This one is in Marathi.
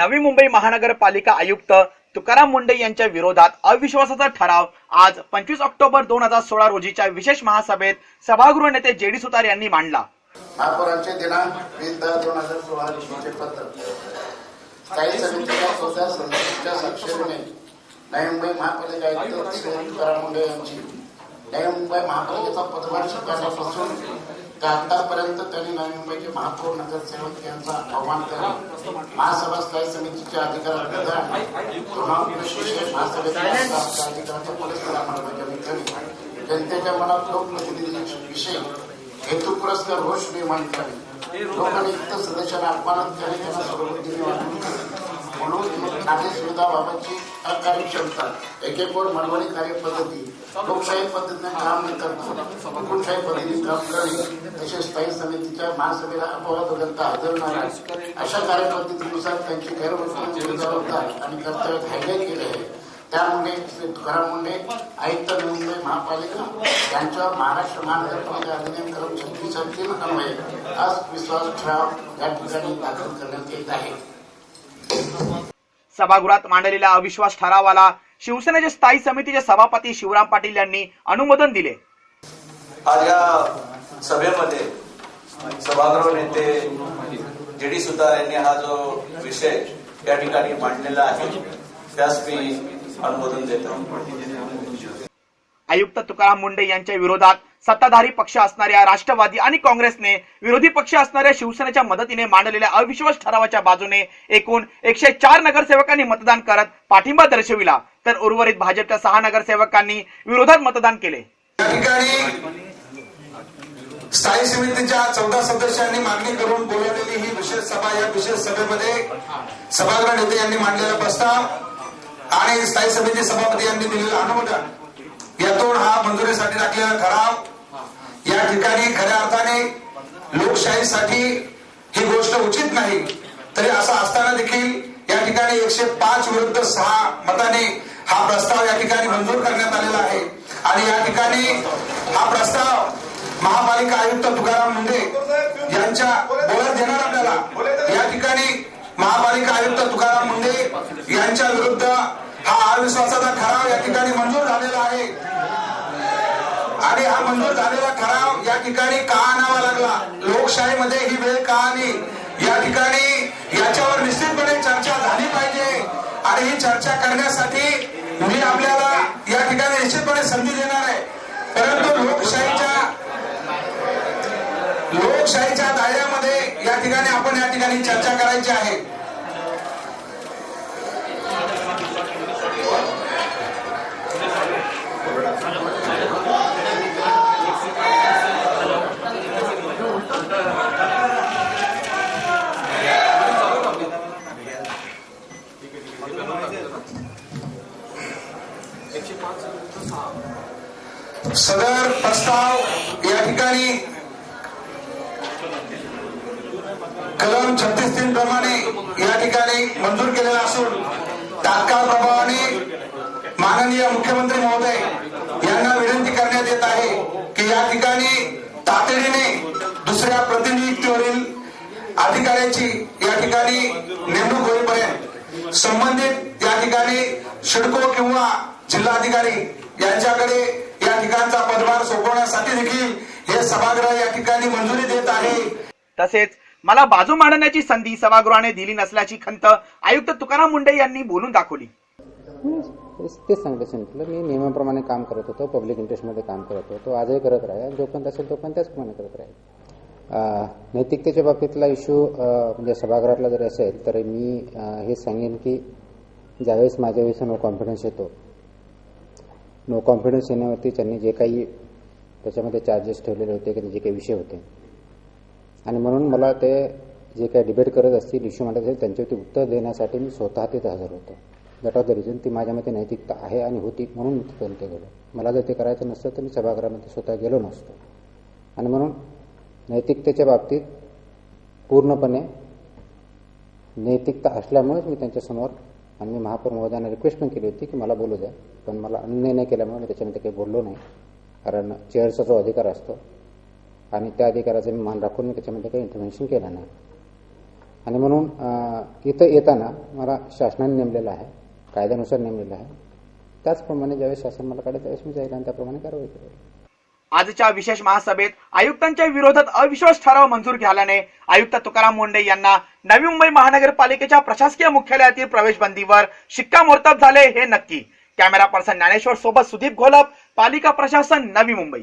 नवी मुंबई महानगरपालिका आयुक्त तुकाराम मुंडे यांच्या विरोधात अविश्वासाचा ठराव आज पंचवीस ऑक्टोबर दोन हजार सोळा रोजीच्या विशेष महासभेत सभागृह नेते जे डी सुतार यांनी मांडला. महापौरांचे दिनांक वीस दहा दोन हजार सोळा रोजीचे पत्र. स्थायी समितीच्या चौथ्या सदस्यांच्या स्वाक्षरीने नवी मुंबई महापालिका आयुक्त तुकाराम मुंडे यांची नवी मुंबई महापालिकेचा पदभार स्वीकारल्यापासून ते आतापर्यंत त्यांनी नवी मुंबईचे महापौर नगरसेवक यांचा आव्हान करून महासभा स्थायी समितीचे अधिकार महासभेच्या अधिकाराच्या अंमलबजावणी करी जनतेच्या मनात लोकप्रतिनिधीविषयी हेतू पुरस्कार रोष निर्माण करावी लोकांनी इतर सदस्यांना अपमानित करणे त्यांना सर्वबुद्धीने वाटून म्हणून नागरी सुविधाबाबतची अकार्यक्षमता एकेकोण मनवणी कार्यपद्धती लोकशाही पद्धतीने काम न करता हुकुमशाही पद्धतीने काम करणे तसेच स्थायी समितीच्या महासभेला अपवाद वगैरे हजर नाही अशा कार्यपद्धतीनुसार त्यांची गैरवर्तणूक जबाबदार आणि कर्तव्य हायलाईट केले आहे. त्यामुळे श्री तुकाराम मुंडे आयुक्त मुंबई महापालिका यांच्यावर महाराष्ट्र महानगरपालिका अधिनियम कलम छत्तीस तीन अन्वये अविश्वास ठराव या ठिकाणी दाखल करण्यात येत आहे. सभागृहात मांडलेल्या अविश्वास ठरावाला शिवसेनेचे स्थायी समितीचे सभापती शिवराम पाटील यांनी अनुमोदन दिले. आज या सभेमध्ये सभागृह नेते जे डी सुतार यांनी हा जो विषय या ठिकाणी मांडलेला आहे त्यास मी अनुमोदन देतो. आयुक्त तुकाराम मुंडे यांच्या विरोधात सत्ताधारी पक्ष असणाऱ्या राष्ट्रवादी आणि काँग्रेसने विरोधी पक्ष असणाऱ्या शिवसेनेच्या मदतीने मांडलेल्या अविश्वास ठरावाच्या बाजूने एकूण एकशे चार नगरसेवकांनी मतदान करत पाठिंबा दर्शविला. तर उर्वरित भाजपच्या सहा नगरसेवकांनी विरोधात मतदान केले. स्थायी समितीच्या चौदा सदस्यांनी मागणी करून बोलवलेली ही विशेष सभा या विशेष सभेमध्ये सभागृह नेते यांनी मांडलेला प्रस्ताव आणि स्थायी समिती सभापती यांनी दिलेलं अनुमोदन यातून हा मंजुरीसाठी टाकलेला ठराव. या ठिकाणी खऱ्या अर्थाने लोकशाहीसाठी ही गोष्ट उचित नाही. तरी असं असताना देखील या ठिकाणी एकशे पाच विरुद्ध सहा मताने हा प्रस्ताव या ठिकाणी मंजूर करण्यात आलेला आहे. आणि या ठिकाणी हा प्रस्ताव महापालिका आयुक्त तुकाराम मुंडे यांच्या बोलत देणार आपल्याला. या ठिकाणी महापालिका आयुक्त तुकाराम मुंडे यांच्या विरुद्ध हा अविश्वासाचा ठराव या ठिकाणी मंजूर झालेला आहे. आणि हा मंजूर झालेला ठराव या ठिकाणी का आणावा लागला? लोकशाहीमध्ये ही वेळ का आली? या ठिकाणी याच्यावर निश्चितपणे चर्चा झाली पाहिजे. आणि ही चर्चा करण्यासाठी मी आपल्याला या ठिकाणी निश्चितपणे संधी देणार आहे. परंतु लोकशाहीच्या लोकशाहीच्या दायऱ्यामध्ये या ठिकाणी आपण या ठिकाणी चर्चा करायची आहे. सदर प्रस्ताव या ठिकाणी कलम छत्तीस तीन प्रमाणे या ठिकाणी मंजूर केलेला असून तात्काळ प्रभावाने माननीय मुख्यमंत्री महोदय यांना विनंती करण्यात येत आहे की या ठिकाणी तातडीने दुसऱ्या प्रतिनियुक्तीवरील अधिकाऱ्याची या ठिकाणी नेमणूक होईपर्यंत संबंधित ठिकाणी शिडको किंवा जिल्हाधिकारी यांच्याकडे या ठिकाणचा पदभार सोपवण्यासाठी देखील हे सभागृह या ठिकाणी मंजुरी देत आहे. तसेच मला बाजू मांडण्याची संधी सभागृहाने दिली नसल्याची खंत आयुक्त तुकाराम मुंडे यांनी बोलून दाखवली. तेच तेच सांगितलं सिंपल मी नियमाप्रमाणे काम करत होतो पब्लिक इंटरेस्टमध्ये काम करत होतो आजही करत राहील जोपर्यंत असेल तोपर्यंत त्याचप्रमाणे करत राहील. नैतिकतेच्या बाबतीतला इश्यू म्हणजे सभागृहातला जरी असेल तर मी हे सांगेन की ज्यावेळेस माझ्या वेळेस नो कॉन्फिडन्स येतो. नो कॉन्फिडन्स येण्यावरती त्यांनी जे काही त्याच्यामध्ये चार्जेस ठेवलेले होते की जे काही विषय होते. आणि म्हणून मला ते जे काही डिबेट करत असतील इश्यू मांडत असेल त्यांच्यावरती उत्तर देण्यासाठी मी स्वतः तिथे हजर होतो. दॅट ऑफ द रिझन ती माझ्यामध्ये नैतिकता आहे आणि होती म्हणून मी तिथं ते गेलो मला जर ते करायचं नसतं तर मी सभागृहामध्ये स्वतः गेलो नसतो. आणि म्हणून नैतिकतेच्या बाबतीत पूर्णपणे नैतिकता असल्यामुळेच मी त्यांच्यासमोर आणि मी महापौर महोदयांना रिक्वेस्ट पण केली होती की मला बोलू द्या. पण मला अन्याय नाही केल्यामुळे मी त्याच्यामध्ये काही बोललो नाही. कारण चेअरचा जो अधिकार असतो आणि त्या अधिकाराचा मी मान राखून मी त्याच्यामध्ये काही इंटरव्हेन्शन केलं नाही. आणि म्हणून इथं येताना मला शासनाने नेमलेलं आहे कायद्यानुसार नेमलेलं आहे. त्याचप्रमाणे ज्यावेळेस शासन मला काढेल त्यावेळेस मी जाईल आणि त्याप्रमाणे कारवाई करेल. आजच्या विशेष महासभेत आयुक्तांच्या विरोधात अविश्वास ठराव मंजूर झाल्याने आयुक्त तुकाराम मुंडे यांना नवी मुंबई महानगरपालिकेच्या प्रशासकीय मुख्यालयातील प्रवेश बंदीवर शिक्कामोर्तब झाले हे नक्की. कॅमेरा पर्सन ज्ञानेश्वर सोबत सुदीप घोलप पालिका प्रशासन नवी मुंबई.